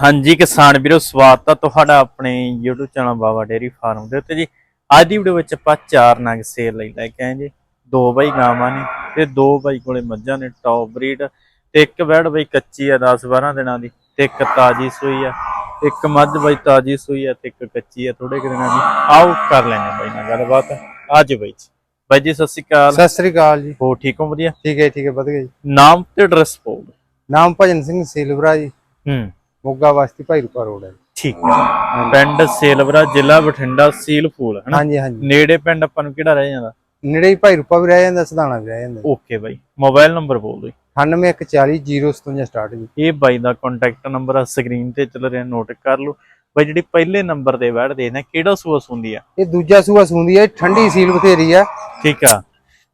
ਹਾਂਜੀ ਕਿਸਾਨ ਵੀਰੋ ਸਵਾਗਤ ਹੈ ਤੁਹਾਡਾ ਆਪਣੇ YouTube channel Baba dairy farm ਦੇ ਉੱਤੇ ਜੀ। ਅੱਜ ਦੀ ਵੀਡੀਓ ਵਿੱਚ ਆਪਾਂ ਚਾਰ ਨਗ ਸੇਲ ਲਈ ਲੈ ਕੇ ਆਏ ਜੀ। ਦੋ ਬਾਈ ਗਾਵਾਂ ਨੇ ਤੇ ਦੋ ਬਾਈ ਕੋਲੇ ਮੱਝਾਂ ਨੇ ਟੌਪ ਬਰੀਡ ਤੇ ਇੱਕ ਵੈੜ ਬਾਈ ਕੱਚੀ ਆ 10 12 ਦਿਨਾਂ ਦੀ ਤੇ ਇੱਕ ਤਾਜੀ ਸੂਈ ਆ। ਇੱਕ ਮੱਝ ਬਾਈ ਤਾਜੀ ਸੂਈ ਆ ਤੇ ਇੱਕ ਕੱਚੀ ਆ ਥੋੜੇ ਕੁ ਦਿਨਾਂ ਦੀ। ਆਓ ਕਰ ਲੈਣੇ ਬਾਈ ਨਾਲ ਗੱਲਬਾਤ। ਅੱਜ ਬਾਈ ਜੀ। ਬਾਈ ਜੀ ਸਤਿ ਸ਼੍ਰੀ ਅਕਾਲ। ਸਤਿ ਸ੍ਰੀ ਅਕਾਲ ਜੀ। ਹੋ ਠੀਕ ਹੋ ਵਧੀਆ? ਠੀਕ ਹੈ ਠੀਕ ਹੈ ਵਧੀਆ ਜੀ। ਨਾਮ ਤੇ ਐਡਰੈਸ ਪਾਓ ਨਾਮ ਭਜਨ ਸਿੰਘ ਸਿਲਵਰਾ ਜੀ। ਹੂੰ। ਮੋਗਾ ਵਾਸਤੀ ਭਾਈ ਰੂਪਾ ਰੋਡ ਹੈ। ਠੀਕ ਹੈ। ਪਿੰਡ ਸੇਲਵਰਾ ਜ਼ਿਲ੍ਹਾ ਬਠਿੰਡਾ ਸੀਲ ਫੂਲ ਹੈ ਨਾ ਹਾਂਜੀ ਹਾਂਜੀ। ਨੇੜੇ ਪਿੰਡ ਆਪਾਂ ਨੂੰ ਕਿਹੜਾ ਰਹਿ ਜਾਂਦਾ? ਨੇੜੇ ਹੀ ਭਾਈ ਰੂਪਾ ਵੀ ਰਹਿ ਜਾਂਦਾ ਸਧਾਣਾ ਵੀ ਰਹਿ ਜਾਂਦਾ। ਓਕੇ ਬਾਈ। ਮੋਬਾਈਲ ਨੰਬਰ ਬੋਲ ਦਿਓ 9140 ਸਟਾਰਟ ਜੀ। ਇਹ ਬਾਈ ਦਾ ਕੰਟੈਕਟ ਨੰਬਰ ਆ ਸਕਰੀਨ ਤੇ ਚੱਲ ਰਿਹਾ ਨੋਟ ਕਰ ਲਓ। ਬਾਈ ਜਿਹੜੀ ਪਹਿਲੇ ਨੰਬਰ ਤੇ ਵੜ ਦੇ ਨੇ ਕਿਹੜਾ ਸੂਸ ਹੁੰਦੀ ਆ? ਇਹ ਦੂਜਾ ਸੂਆ ਸੁੰਦੀ ਹੈ ਠੰਡੀ ਸੀਲ ਬਥੇਰੀ ਆ। ਠੀਕ ਆ।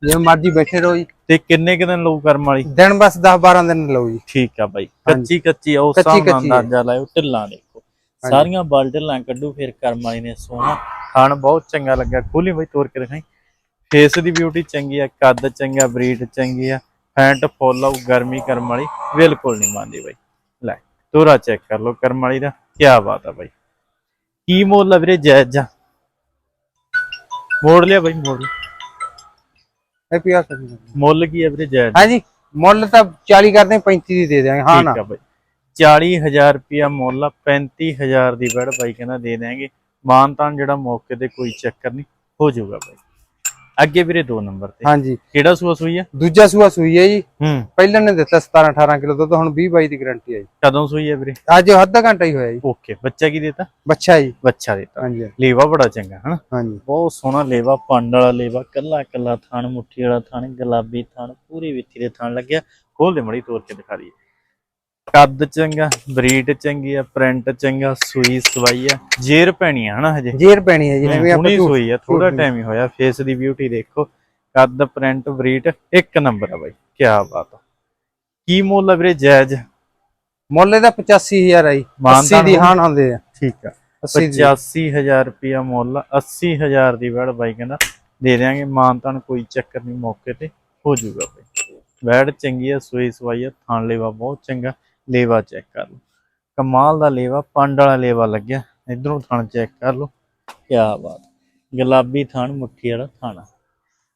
ਜਿਵੇਂ ਮਰਜ਼ੀ ਬੈਠੇ ਰਹੋ ਜੀ। ਤੇ ਕਿੰਨੇ ਕੁ ਦਿਨ ਲਊ ਕਰਮ ਵਾਲੀ? ਦਿਨ ਬਸ 10 12 ਦਿਨ ਲਓ ਜੀ। ਠੀਕ ਆ ਬਾਈ। ਕੱਚੀ ਕੱਚੀ ਕੱਚੀ ਆ। ਅੰਦਾਜ਼ਾ ਲਾਇਓ ਢਿੱਲਾਂ ਦੇਖੋ। ਸਾਰੀਆਂ ਬਲ ਢਿੱਲਾਂ ਕੱਢੂ ਫਿਰ ਕਰਮ ਵਾਲੀ ਨੇ ਸੋਹਣਾ। ਖਾਣ ਬਹੁਤ ਚੰਗਾ ਲੱਗਾ ਖੋਲੀ ਬਾਈ ਤੋਰ ਕੇ ਦਿਖਾਈ। ਫੇਸ ਦੀ ਬਿਊਟੀ ਚੰਗੀ ਆ ਕੱਦ ਚੰਗਾ ਬਰੀਡ ਚੰਗੀ ਆ। ਫੈਂਟ ਫੁੱਲ ਆਊ ਗਰਮੀ ਕਰਮ ਵਾਲੀ। ਬਿਲਕੁਲ ਨਹੀਂ ਮੰਨਦੀ ਬਾਈ। ਲੈ ਤੋਰਾ ਚੈੱਕ ਕਰ ਲਓ ਕਰਮ ਵਾਲੀ ਦਾ। ਕੀ ਬਾਤ ਆ ਬਾਈ। ਕੀ ਮੁੱਲ ਆ ਵੀਰੇ ਜਾਇਜ਼ ਜਾ ਮੋੜ ਲਿਆ ਬਾਈ ਮੋੜ ਲਿਆ। ਕਰੀ ਮੁੱਲ ਕੀ ਆ ਵੀਰੇ ਜਾਇਜ਼ ਹਾਂਜੀ ਮੁੱਲ ਤਾਂ 40 ਕਰਦੇ ਹਾਂ, 35 ਦੀ ਦੇ ਦਿਆਂਗੇ ਹਾਂ ਨਾ। ਠੀਕ ਆ ਬਾਈ। 40000 ਰੁਪਿਆ ਮੁੱਲ ਆ 35000 ਦੀ ਬੜ ਬਾਈ ਕਹਿੰਦਾ ਦੇ ਦੇਾਂਗੇ ਮਾਨਤਾਨ ਜਿਹੜਾ ਮੌਕੇ ਤੇ ਕੋਈ ਚੱਕਰ ਨਹੀਂ ਹੋ ਜਾਊਗਾ ਬਾਈ। ਅੱਗੇ ਵੀਰੇ ਦੋ ਨੰਬਰ ਤੇ। ਹਾਂਜੀ। ਕਿਹੜਾ ਸੂਆ ਸੂਈ ਆ? ਦੂਜਾ ਸੂਆ ਸੂਈ ਹੈ ਜੀ। ਹੂੰ। ਪਹਿਲਾਂ ਨੇ ਦਿੱਤਾ 17 18 ਕਿਲੋ ਦੁੱਧ ਹੁਣ 20 22 ਦੀ ਗਾਰੰਟੀ ਹੈ ਜੀ। ਕਦੋਂ ਸੂਈ ਆ ਵੀਰੇ? ਅੱਜ ਅੱਧਾ ਘੰਟਾ ਹੀ ਹੋਇਆ ਜੀ। ਓਕੇ ਬੱਚਾ ਕੀ ਦੇਤਾ? ਬੱਚਾ ਜੀ। ਬੱਚਾ ਦੇਤਾ। ਹਾਂਜੀ ਲੇਵਾ ਬੜਾ ਚੰਗਾ ਹਨਾ? ਹਾਂਜੀ। ਬਹੁਤ ਸੋਹਣਾ ਲੇਵਾ ਪੰਡ ਵਾਲਾ ਲੇਵਾ ਕੱਲਾ ਕੱਲਾ ਥਣ ਮੁੱਠੀ ਵਾਲਾ ਥਣ ਗੁਲਾਬੀ ਥਣ ਪੂਰੀ ਵਿੱਥੀ ਦੇ ਥਣ ਲੱਗਿਆ। ਖੋਲ ਦੇ ਮੜੀ ਤੋੜ ਕੇ ਦਿਖਾ ਦਈਏ। ਕੱਦ ਚੰਗਾ ਬਰੀਡ ਚੰਗੀ ਆ ਪ੍ਰਿੰਟ ਚੰਗਾ ਸੂਈ ਸਵਾਈ ਆ। ਜੇਰ ਪੈਣੀ ਆ ਹਨਾ ਹਜੇ? ਜੇਰ ਪੈਣੀ ਹੈ ਜੀ ਜਿਵੇਂ ਆਪਾਂ ਹੁਣੀ ਸੂਈ ਆ ਥੋੜਾ ਟਾਈਮ ਹੀ ਹੋਇਆ ਫੇਸ ਦੀ ਬਿਊਟੀ ਦੇਖੋ। ਕੱਦ ਪ੍ਰਿੰਟ ਬਰੀਡ ਇੱਕ ਨੰਬਰ ਆ ਬਾਈ ਕੀ ਬਾਤ ਆ। ਕੀ ਮੁੱਲ ਆ ਵੀਰੇ ਜਾਇਜ਼? ਮੁੱਲ ਇਹਦਾ 85000 ਹੈ ਜੀ ਮਾਨਤਾਨ 80 ਦੀ? ਹਾਨ ਆਉਂਦੇ ਆ। ਠੀਕ ਆ। 80 ਦੀ। 85000 ਰੁਪਿਆ ਮੁੱਲ 80000 ਦੀ ਵੜ ਬਾਈ ਕਹਿੰਦਾ ਦੇ ਦਿਆਂਗੇ ਮਾਨਤਾਨ ਕੋਈ ਚੱਕਰ ਨਹੀਂ ਮੌਕੇ ਤੇ ਹੋ ਜਾਊਗਾ ਬਾਈ। ਵੜ ਚੰਗੀ ਆ ਸੂਈ ਸਵਾਈ ਆ ਥਾਣ ਲੇਵਾ ਬਹੁਤ ਚੰਗਾ। ਲੇਵਾ ਚੈੱਕ ਕਰ ਲਓ। ਕਮਾਲ ਦਾ ਲੇਵਾ ਪੰਡ ਵਾਲਾ ਲੇਵਾ ਲੱਗਿਆ। ਇਧਰੋਂ ਥਣ ਚੈੱਕ ਕਰ ਲਓ। ਕੀ ਬਾਤ। ਗੁਲਾਬੀ ਥਣ ਮੁੱਠੀ ਵਾਲਾ ਥਾਣਾ।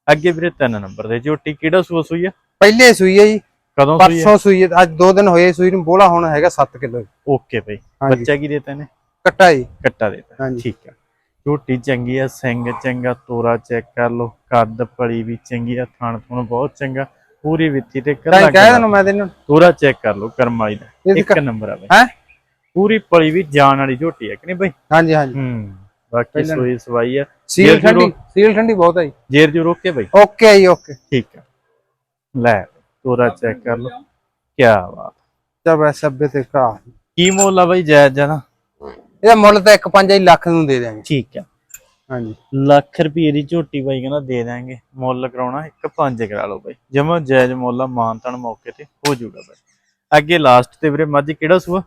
ਅੱਗੇ ਵੀਰੇ ਤਿੰਨ ਨੰਬਰ ਦੇ। ਝੋਟੀ ਕਿਹੜਾ ਸੂਆ ਸੂਈ ਆ? ਪਹਿਲੇ ਸੂਈ ਹੈ ਜੀ। ਕਦੋਂ ਸੂਈ ਆ? ਪਰਸੋਂ ਸੂਈ ਹੈ ਅੱਜ ਦੋ ਦਿਨ ਹੋਏ ਸੂਈ ਨੂੰ। ਬੋਲਾ ਹੁਣ ਹੈਗਾ 7 ਕਿਲੋ ਓਕੇ ਬਾਈ। ਹਾਂਜੀ। ਬੱਚਾ ਕੀ ਦੇਤਾ ਨੇ ਕੱਟਾ ਜੀ। ਕੱਟਾ ਦੇਤਾ। ਹਾਂਜੀ। ਠੀਕ ਆ। ਝੋਟੀ ਚੰਗੀ ਆ ਸਿੰਘ ਚੰਗਾ ਤੋਰਾ ਚੈੱਕ ਕਰ ਲਓ। ਕੱਦ ਪਲੀ ਵੀ ਚੰਗੀ ਆ ਥਣ ਥਣ ਬਹੁਤ ਚੰਗਾ। ਪੂਰੀ ਵਿੱਤੀ ਤੇ ਕੱਲਾ ਕਹਿ ਦੇਣਾ ਮੈਂ ਤੈਨੂੰ ਤੋਰਾ ਚੈੱਕ ਕਰ ਲਓ ਕਰਮ ਵਾਲੀ ਦਾ। ਇੱਕ ਨੰਬਰ ਆ ਬਈ। ਹੈ? ਪੂਰੀ ਪਲੀ ਵੀ ਜਾਣ ਵਾਲੀ ਝੋਟੀ ਆ ਕਿ ਨਹੀਂ ਬਈ? ਹਾਂਜੀ ਹਾਂਜੀ। ਹੂੰ ਬਾਕੀ ਸੋਈ ਸਵਾਈ ਆ। ਸੀਲ ਠੰਡੀ ਸੀਲ ਠੰਡੀ ਬਹੁਤ ਹੈ ਜੀ। ਜੇਰ ਜੂ ਰੋਕ ਕੇ ਬਈ। ਓਕੇ ਜੀ ਓਕੇ। ਠੀਕ ਆ। ਲੈ ਤੋਰਾ ਚੈੱਕ ਕਰ ਲਓ। ਕੀ ਬਾਤ। ਐ ਸੱਬੇ ਤੇ ਕਾ ਕੀ ਮੁੱਲ ਆ ਬਈ ਜਾਇਜ਼ ਜਨਾ ਇਹਦਾ ਮੁੱਲ ਤਾਂ 1.5 ਲੱਖ ਨੂੰ ਦੇ ਦਿਆਂਗੇ। ਠੀਕ ਆ। ਹਾਂਜੀ। ਲੱਖ ਰੁਪਏ ਦੀ ਝੋਟੀ ਬਾਈ ਕਹਿੰਦਾ ਦੇ ਦਾਂਗੇ ਮੁੱਲ ਕਰਾਉਣਾ ਇੱਕ ਪੰਜ ਕਰਾ ਲਓ ਬਾਈ। ਜਮਾ ਜਾਇਜ਼ ਮੁੱਲ ਆ ਮਾਨਤਨ ਮੌਕੇ ਤੇ ਹੋ ਜਾਊਗਾ ਬਾਈ। ਅੱਗੇ ਲਾਸਟ ਤੇ ਵੀਰੇ ਮੱਝ ਕਿਹੜਾ ਸੂਆ?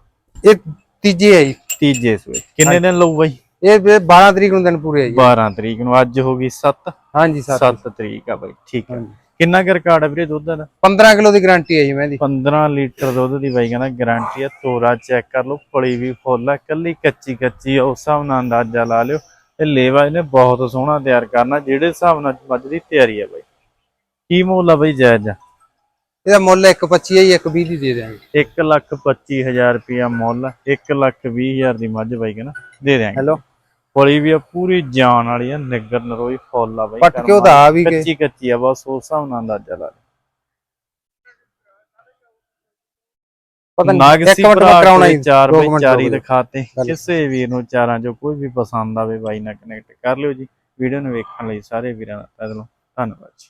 ਇਹ ਤੀਜੀ ਹੈ ਜੀ। ਤੀਜੇ ਸੂਏ। ਕਿੰਨੇ ਦਿਨ ਲਊ ਬਾਈ? ਇਹ ਵੀਰੇ 12 ਤਰੀਕ ਨੂੰ ਦਿਨ ਪੂਰੇ ਹੈ ਜੀ। 12 ਤਰੀਕ ਨੂੰ। ਅੱਜ ਹੋ ਗਈ 7 ਹਾਂਜੀ ਸਰ 7 ਤਰੀਕ ਆ ਬਾਈ। ਠੀਕ ਆ। ਹਾਂਜੀ। ਕਿੰਨਾ ਕੁ ਰਿਕਾਰਡ ਆ ਵੀਰੇ ਦੁੱਧ ਦਾ? 15 ਕਿਲੋ ਦੀ ਗਾਰੰਟੀ ਹੈ ਜੀ ਮੈਂ ਦੀ। 15 ਲੀਟਰ ਦੁੱਧ ਦੀ ਬਾਈ ਕਹਿੰਦਾ ਗਾਰੰਟੀ ਆ। ਤੋਰਾ ਚੈੱਕ ਕਰ ਲਓ ਪਲੀ ਵੀ ਫੁੱਲ ਆ। ਕੱਲੀ ਕੱਚੀ ਕੱਚੀ ਆ ਉਸ ਹਿਸਾਬ ਨਾਲ ਅੰਦਾਜ਼ਾ ਲਾ ਲਿਓ। ਤੇ ਲੇਵਾ ਇਹਨੇ ਬਹੁਤ ਸੋਹਣਾ ਤਿਆਰ ਕਰਨਾ ਜਿਹੜੇ ਹਿਸਾਬ ਨਾਲ ਮੱਝ ਦੀ ਤਿਆਰੀ ਆ ਬਾਈ। ਕੀ ਮੁੱਲ ਆ ਬਾਈ ਜਾਇਜ਼? ਆ ਇਹਦਾ ਮੁੱਲ 1.25 ਹੈ ਜੀ 1.20 ਦੀ ਦੇ ਦਿਆਂਗੇ। 1 ਲੱਖ 25000 ਰੁਪਿਆ ਮੁੱਲ 1 ਲੱਖ 20000 ਦੀ ਮੱਝ ਬਾਈ ਕਹਿੰਦਾ ਦੇ ਦਿਆਂਗੇ। ਹੈਲੋ? ਪਲੀ ਵੀ ਆ ਪੂਰੀ ਜਾਨ ਵਾਲੀ ਆ ਨਿੱਗਰ ਨਰੋਈ ਫੁੱਲ ਆ ਬਾਈ ਪੱਟ ਆ ਵੀ ਕੱਚੀ ਕੱਚੀ ਆ ਬਸ ਉਸ ਹਿਸਾਬ ਨਾਲ ਅੰਦਾਜ਼ਾ ਲਾ ਪਤਾ ਨਹੀਂ ਇੱਕ ਮਿੰਟ ਮੈਂ ਕਰਾਉਣਾ ਬਈ। ਦਿਖਾਤੇ। ਕਿਸੇ ਵੀਰ ਨੂੰ ਚਾਰਾਂ ਚੋਂ ਕੋਈ ਵੀ ਪਸੰਦ ਆਵੇ ਬਾਈ ਨਾਲ ਕਨੈਕਟ ਕਰ ਲਿਓ ਜੀ ਵੀਡੀਓ ਨੂੰ ਵੇਖਣ ਲਈ ਸਾਰੇ ਵੀਰਾਂ ਦਾ ਦਿਲੋਂ ਧੰਨਵਾਦ ਜੀ